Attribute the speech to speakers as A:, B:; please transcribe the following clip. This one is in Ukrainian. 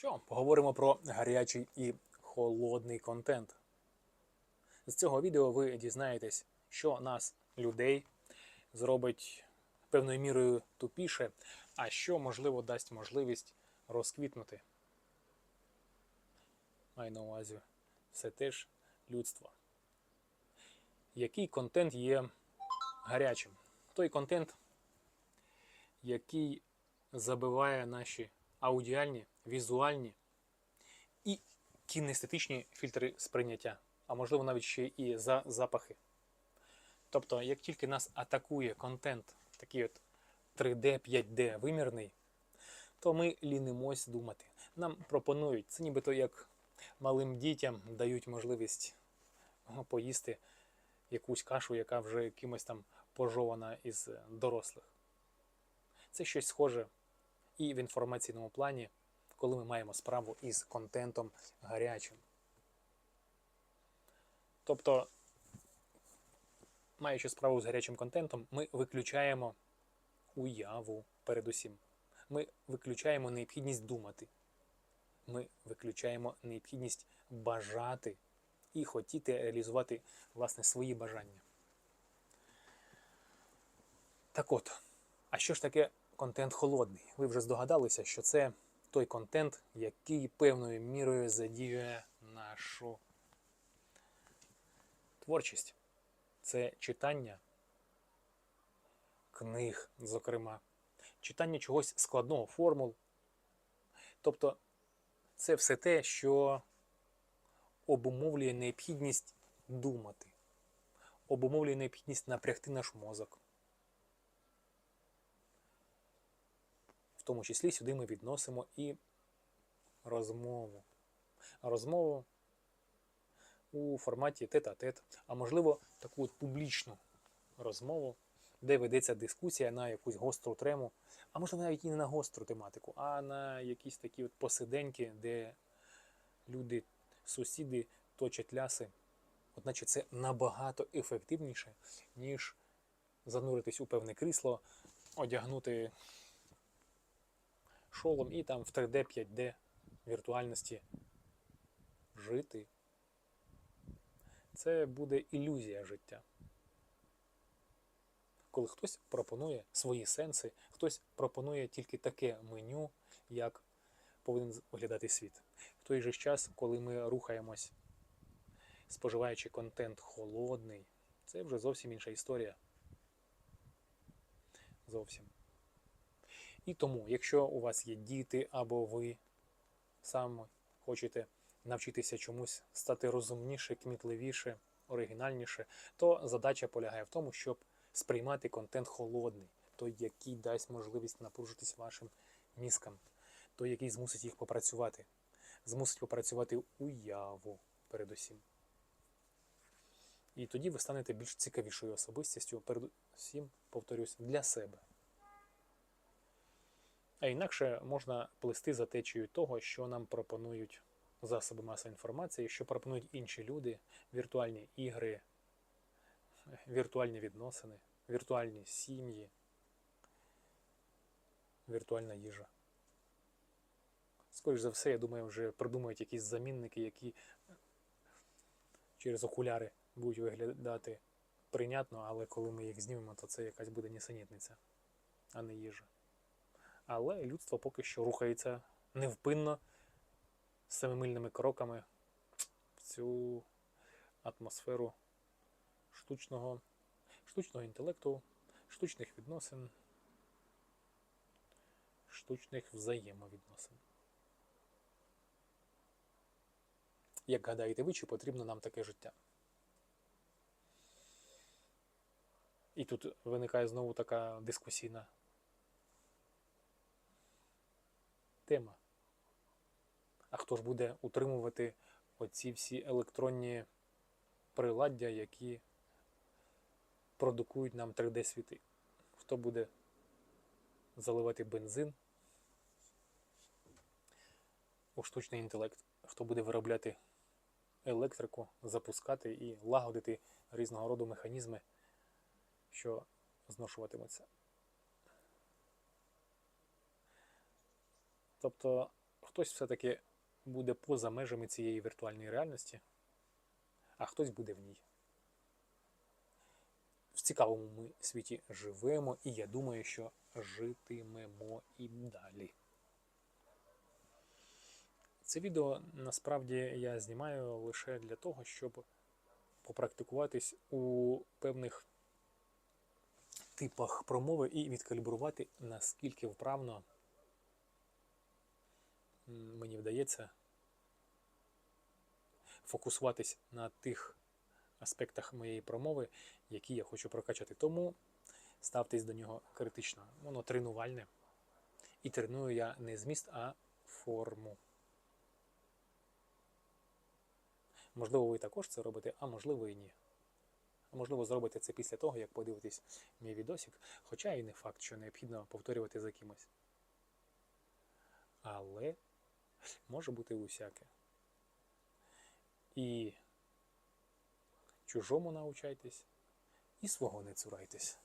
A: Що, поговоримо про гарячий і холодний контент. З цього відео ви дізнаєтесь, що нас, людей, зробить певною мірою тупіше, а що, можливо, дасть можливість розквітнути. Маю на увазі все теж людство. Який контент є гарячим? Той контент, який забиває наші аудіальні, візуальні і кінестетичні фільтри сприйняття, а можливо навіть ще і за запахи. Тобто, як тільки нас атакує контент, такий от 3D, 5D вимірний, то ми лінимось думати. Нам пропонують, це нібито як малим дітям дають можливість поїсти якусь кашу, яка вже кимось там пожована із дорослих. Це щось схоже і в інформаційному плані, коли ми маємо справу із контентом гарячим. Тобто, маючи справу з гарячим контентом, ми виключаємо уяву передусім. Ми виключаємо необхідність думати. Ми виключаємо необхідність бажати і хотіти реалізувати власне свої бажання. Так от, а що ж таке контент холодний? Ви вже здогадалися, що це той контент, який певною мірою задіює нашу творчість. Це читання книг, зокрема, читання чогось складного формул. Тобто це все те, що обумовлює необхідність думати, обумовлює необхідність напрягти наш мозок. В тому числі сюди ми відносимо і розмову. Розмову у форматі тет-а-тет, а можливо, таку от публічну розмову, де ведеться дискусія на якусь гостру трему, а можливо навіть і не на гостру тематику, а на якісь такі от посиденьки, де люди, сусіди точать ляси. Одначе це набагато ефективніше, ніж зануритись у певне крісло, одягнути шолом і там в 3D, 5D віртуальності жити. Це буде ілюзія життя. Коли хтось пропонує свої сенси, хтось пропонує тільки таке меню, як повинен виглядати світ. В той же час, коли ми рухаємось, споживаючи контент холодний, це вже зовсім інша історія. Зовсім. І тому, якщо у вас є діти або ви сам хочете навчитися чомусь стати розумніше, кмітливіше, оригінальніше, то задача полягає в тому, щоб сприймати контент холодний, той, який дасть можливість напружитись вашим мізкам, той, який змусить їх попрацювати, змусить попрацювати уяву передусім. І тоді ви станете більш цікавішою особистістю, передусім, повторюсь, для себе. А інакше можна плести за течією того, що нам пропонують засоби масової інформації, що пропонують інші люди, віртуальні ігри, віртуальні відносини, віртуальні сім'ї, віртуальна їжа. Скоріше за все, я думаю, вже придумають якісь замінники, які через окуляри будуть виглядати прийнятно, але коли ми їх знімемо, то це якась буде нісенітниця, а не їжа. Але людство поки що рухається невпинно семимильними кроками в цю атмосферу штучного, штучного інтелекту, штучних відносин, штучних взаємовідносин. Як гадаєте ви, чи потрібно нам таке життя? І тут виникає знову така дискусійна тема. А хто ж буде утримувати оці всі електронні приладдя, які продукують нам 3D-світи? Хто буде заливати бензин у штучний інтелект? Хто буде виробляти електрику, запускати і лагодити різного роду механізми, що зношуватимуться? Тобто хтось все-таки буде поза межами цієї віртуальної реальності, а хтось буде в ній. В цікавому ми світі живемо, і я думаю, що житимемо і далі. Це відео насправді я знімаю лише для того, щоб попрактикуватись у певних типах промови і відкалібрувати, наскільки вправно мені вдається фокусуватись на тих аспектах моєї промови, які я хочу прокачати. Тому ставтесь до нього критично. Воно тренувальне. І треную я не зміст, а форму. Можливо, ви також це робите, а можливо і ні. Можливо, зробите це після того, як подивитесь мій відосик, хоча і не факт, що необхідно повторювати за кимось. Але може бути усяке. І чужому научайтесь, і свого не цурайтесь.